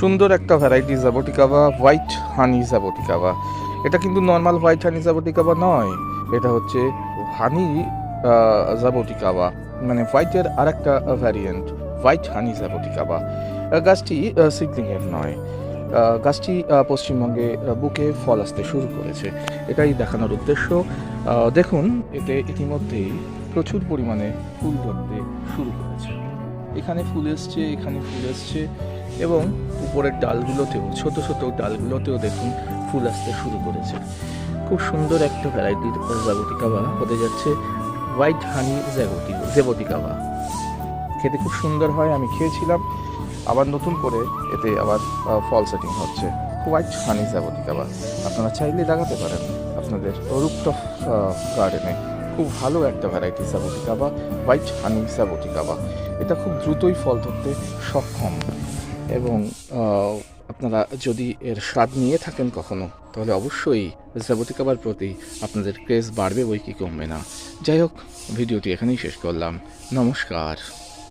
সুন্দর একটা variety জাবোটিকাবা white হানি জাবোটিকাবা এটা কিন্তু নর্মাল হোয়াইট হানি জাবোটিকাবা নয়, এটা হচ্ছে হানি জাবোটিকাবা মানে হোয়াইটের আর একটা ভ্যারিয়েন্ট হোয়াইট হানি জাবোটিকাবা গাছটি সিডলিংয়ের নয়। গাছটি পশ্চিমবঙ্গে বুকে ফল আসতে শুরু করেছে। এটাই দেখানোর উদ্দেশ্য। দেখুন, এতে ইতিমধ্যেই প্রচুর পরিমাণে ফুল ধরতে শুরু করেছে। এখানে ফুল এসছে, এখানে ফুল এসছে। এবং উপরের ডালগুলোতেও, ছোট ছোট ডালগুলোতেও দেখুন ফুল আসতে শুরু করেছে। খুব সুন্দর একটা ভ্যারাইটির জাগতিকাবা হতে যাচ্ছে হোয়াইট হানি জাগতি জেবতিকাবা খেতে খুব সুন্দর হয়, আমি খেয়েছিলাম। আবার নতুন করে এতে আবার ফল সেটিং হচ্ছে। হোয়াইট হানি জাগতিকাবা আপনারা চাইলে লাগাতে পারেন আপনাদের রুপটপ গার্ডেনে খুব ভালো একটা ভ্যারাইটি সাবোটিকাবা হোয়াইট হানি সাবোটিকাবা এটা খুব দ্রুতই ফল ধরতে সক্ষম। এবং আপনারা যদি এর স্বাদ নিয়ে থাকেন কখনো, তাহলে অবশ্যই জাবতি খাবার প্রতি আপনাদের ক্রেজ বাড়বে বই কি কমবে না। যাই হোক, ভিডিওটি এখানেই শেষ করলাম। নমস্কার।